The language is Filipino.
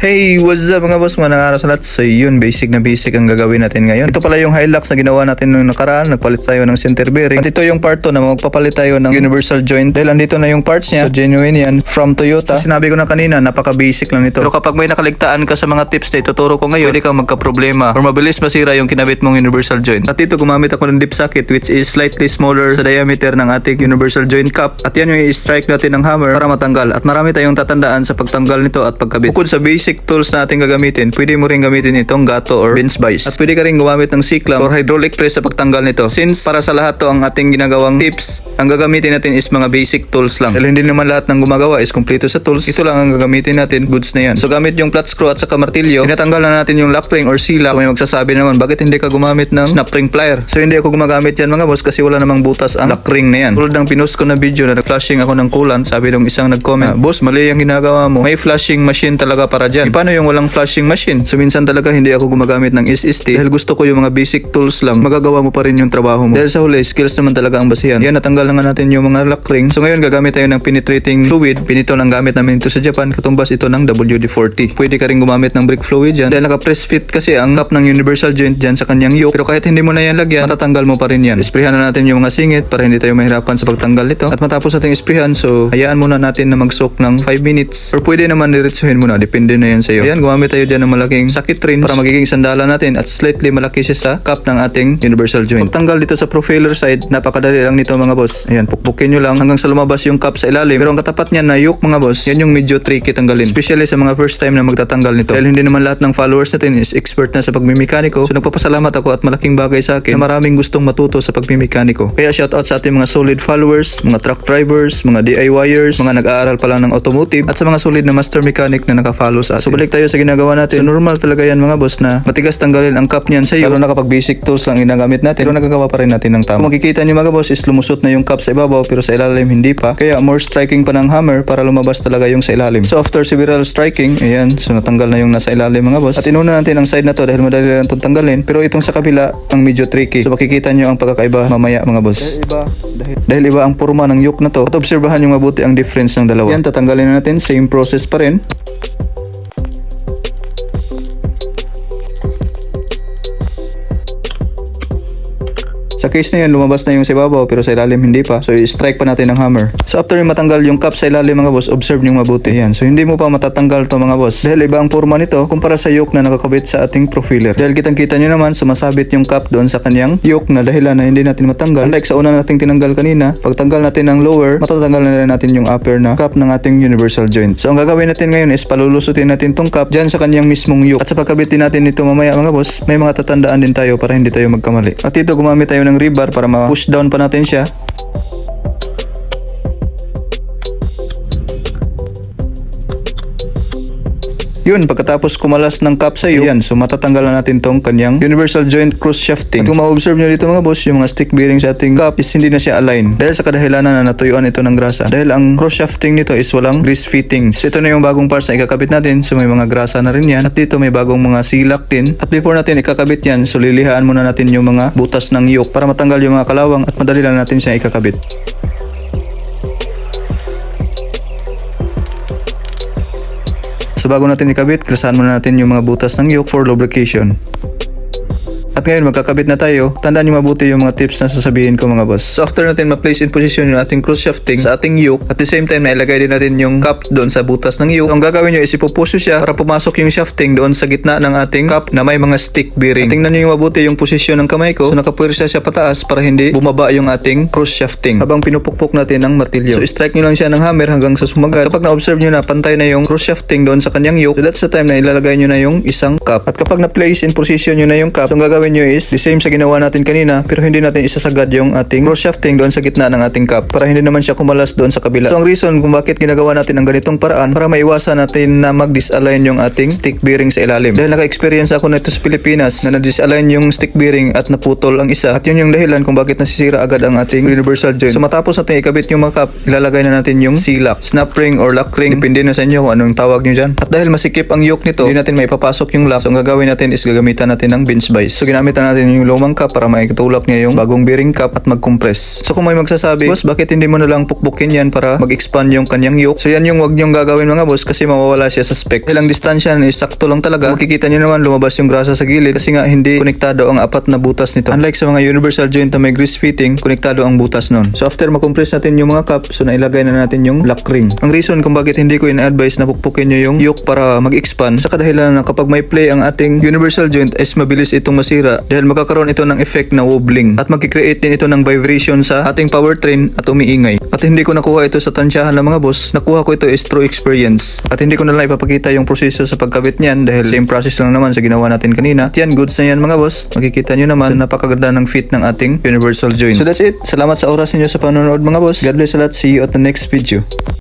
Hey, what's up mga boss? Mga araw sa lahat. So yun, basic na basic ang gagawin natin ngayon. Ito pala yung Hilux na ginawa natin nung nakaraan. Nagpalit tayo ng center bearing. At ito yung part 2 na magpapalit tayo ng universal joint. Dahil andito na yung parts niya. So genuine yan from Toyota. So, sinabi ko na kanina, napaka-basic lang ito. Pero kapag may nakaligtaan ka sa mga tips na ituturo ko ngayon, pwede kang magka-problema or mabilis masira yung kinabit mong universal joint. At dito gumamit ako ng dip socket which is slightly smaller sa diameter ng ating universal joint cap. At yan yung i-strike natin ng hammer para matanggal. At marami tayong tatandaan sa pagtanggal nito at pagkabit. Bukod sa basic tools na ating gagamitin, pwede mo rin gamitin itong gato or bench vise. At pwede ka rin gumamit ng C-clamp or hydraulic press sa pagtanggal nito. Since para sa lahat to ang ating ginagawang tips, ang gagamitin natin is mga basic tools lang. Dahil hindi naman lahat ng gumagawa is kumpleto sa tools. Ito lang ang gagamitin natin, goods na yan. So gamit yung flat screw at saka martilyo, tinatanggal na natin yung lock ring or C-lock. May magsasabi naman, bakit hindi ka gumamit ng snap ring plier? So hindi ako gumagamit yan mga boss kasi wala namang butas ang lock ring na yan. Tulad ng pinost ko na video na nag-flashing ako ng coolant, sabi nung isang nag-comment, "Ah, boss mali yung ginagawa mo. May flashing machine talaga para dyan. E, paano yung walang flashing machine? So minsan talaga hindi ako gumagamit ng SST dahil gusto ko yung mga basic tools lang. Magagawa mo pa rin yung trabaho mo. Dahil sa huli, skills naman talaga ang basihan. Yan, natanggal na nga natin yung mga lock ring. So ngayon gagamit tayo ng penetrating fluid. Pinito lang gamit namin ito sa Japan. Katumbas ito ng WD-40. Pwede ka rin gumamit ng brake fluid dyan. Dahil naka-press fit kasi ang cap ng universal joint dyan sa kanyang yoke. Pero kahit hindi mo na yan lagyan, matatanggal mo pa rin yan. Isprehan na natin yung mga singit para hindi tayo mahirapan sa pagtanggal nito. At matapos natin isprehan, so hayaan muna natin na mag-soak ng 5 minutes. Or pwede naman diretsuhin muna. Depende na yan sa'yo. Ayan, gumamit tayo dyan ng malaking sakit rin para magiging sandala natin at slightly malaki siya sa cap ng ating universal joint. Pagtanggal dito sa profiler side, napakadali lang nito mga boss. Ayan, pukpukin nyo lang hanggang sa lumabas yung cap sa ilalim. Pero ang katapat niya na yoke mga boss, yan yung medyo tricky tanggalin. Especially sa mga first time na magtatanggal nito. Dahil hindi naman lahat ng followers natin is expert na sa pagmimekaniko. So nagpapasalamat ako at malaking bagay sa akin na maraming gustong matuto sa pagmimekaniko. Kaya shoutout sa ating mga solid followers, mga truck drivers, mga DIYers, mga nag-aaral pa lang ng automotive, at sa mga solid na master mechanic na nakafollow sa So balik tayo sa ginagawa natin. So normal talaga yan mga boss na matigas tanggalin ang cap niyan sa iyo. Lalo na kapag basic tools lang ginagamit natin, pero nagagawa pa rin natin ng tama. Kung makikita niyo mga boss is lumusot na yung cap sa ibabaw pero sa ilalim hindi pa. Kaya more striking pa ng hammer para lumabas talaga yung sa ilalim. So after several striking, ayan, so natanggal na yung nasa ilalim mga boss. At inuna natin ang side na to dahil madali lang itong tanggalin. Pero itong sa kabila, ang medyo tricky. So makikita niyo ang pagkakaiba mamaya mga boss. Dahil iba, dahil, dahil iba ang forma ng yoke na to. At obserbahan yung mabuti ang difference ng dalawa. Yan, tatanggalin na natin. Same process pa rin. Sa case na yun, lumabas na yung sa ibabaw pero sa ilalim hindi pa. So, i-strike pa natin ng hammer. So, after matanggal yung cap sa ilalim mga boss, observe nyo mabuti. Yan. So, hindi mo pa matatanggal to mga boss. Dahil iba ang forma nito kumpara sa yoke na nakakabit sa ating profiler. Dahil kitang-kita nyo naman, sumasabit yung cap doon sa kanyang yoke na dahilan na hindi natin matanggal. Unlike sa una nating tinanggal kanina, pag tanggal natin ng lower, matatanggal na rin natin yung upper na cap ng ating universal joint. So, ang gagawin natin ngayon is palulusutin natin tong cap dyan sa kanyang mismong yoke. At sa pagkabit din natin ito mamaya mga boss, may mga tatandaan din tayo para hindi tayo magkamali. At dito gumamit tayo ng rebar para ma-push down pa natin siya. Yun, pagkatapos kumalas ng cap sa iyo, yan, so matatanggal na natin tong kanyang universal joint cross shafting. At kung ma-observe nyo dito mga boss, yung mga stick bearing sa ating cap is hindi na siya align. Dahil sa kadahilanan na natuyuan ito ng grasa. Dahil ang cross shafting nito is walang grease fittings. So, ito na yung bagong parts na ikakabit natin, so may mga grasa na rin yan. At dito may bagong mga silak din. At before natin ikakabit yan, so lilihaan muna natin yung mga butas ng yoke para matanggal yung mga kalawang at madali lang natin siya ikakabit. So bago natin ikabit, krasahan muna natin yung mga butas ng yoke for lubrication. At ngayon magkakabit na tayo, tandaan niyo mabuti yung mga tips na sasabihin ko mga boss. So after natin ma-place in position yung ating cross shafting sa ating yoke, at the same time na din natin yung cap doon sa butas ng yoke. Ang gagawin nyo is ipupuso siya para pumasok yung shafting doon sa gitna ng ating cap na may mga stick bearing. At tingnan niyo yung mabuti yung posisyon ng kamay ko. So nakapwersa siya pataas para hindi bumaba yung ating cross shafting habang pinupukpok natin ng martilyo. So strike nyo lang siya ng hammer hanggang sa sumagat. At kapag na-observe nyo na pantay na yung cross shafting doon sa kanyang yoke, so that's the time na ilalagay nyo na yung isang cap. At kapag na-place in position nyo na yung cap, so ang gagawin nyo is the same sa ginawa natin kanina pero hindi natin isasagad yung ating cross shafting doon sa gitna ng ating cap para hindi naman siya kumalas doon sa kabila. So ang reason kung bakit ginagawa natin ang ganitong paraan para maiwasan natin na mag-disalign yung ating stick bearing sa ilalim. Dahil naka-experience ako nito sa Pilipinas na na-disalign yung stick bearing at naputol ang isa at yun yung dahilan kung bakit nasisira agad ang ating universal joint. So matapos natin ikabit yung mga cap, ilalagay na natin yung C-lock, snap ring or lock ring, depende na sa inyo kung anong tawag nyo dyan. At dahil masikip ang yoke nito, hindi natin may papasok yung lock. So ang gagawin natin is gagamitan natin ng bench vise. So ginamit na natin yung lumang cup para maikatulak niya yung bagong bearing cup at mag-compress. So kung may magsasabi, boss, bakit hindi mo na lang pukpukin yan para mag-expand yung kanyang yoke? So yan yung wag niyong gagawin mga boss kasi mawawala siya sa spec. Ilang distansya is sakto lang talaga. Makikita niyo naman lumabas yung grasa sa gilid kasi nga hindi konektado ang apat na butas nito. Unlike sa mga universal joint na may grease fitting, konektado ang butas nun. So after makompress natin yung mga cup, so nailagay na natin yung lock ring. Ang reason kung bakit hindi ko in-advise na pukpukin nyo yung yoke para mag-expand sa kadahilan na kapag may play ang ating universal joint is mabilis itong masira dahil magkakaroon ito ng effect na wobbling at magkikreate din ito ng vibration sa ating powertrain at umiingay. At hindi ko nakuha ito sa tansyahan ng mga boss, nakuha ko ito is through experience. At hindi ko na lang ipapakita yung proseso sa pagkabit niyan dahil same process lang naman sa ginawa natin kanina. At yan, goods na yan mga boss. Makikita nyo naman, so, napakaganda ng fit ng ating universal joint. So that's it. Salamat sa oras ninyo sa panonood mga boss. God bless a lot. See you at the next video.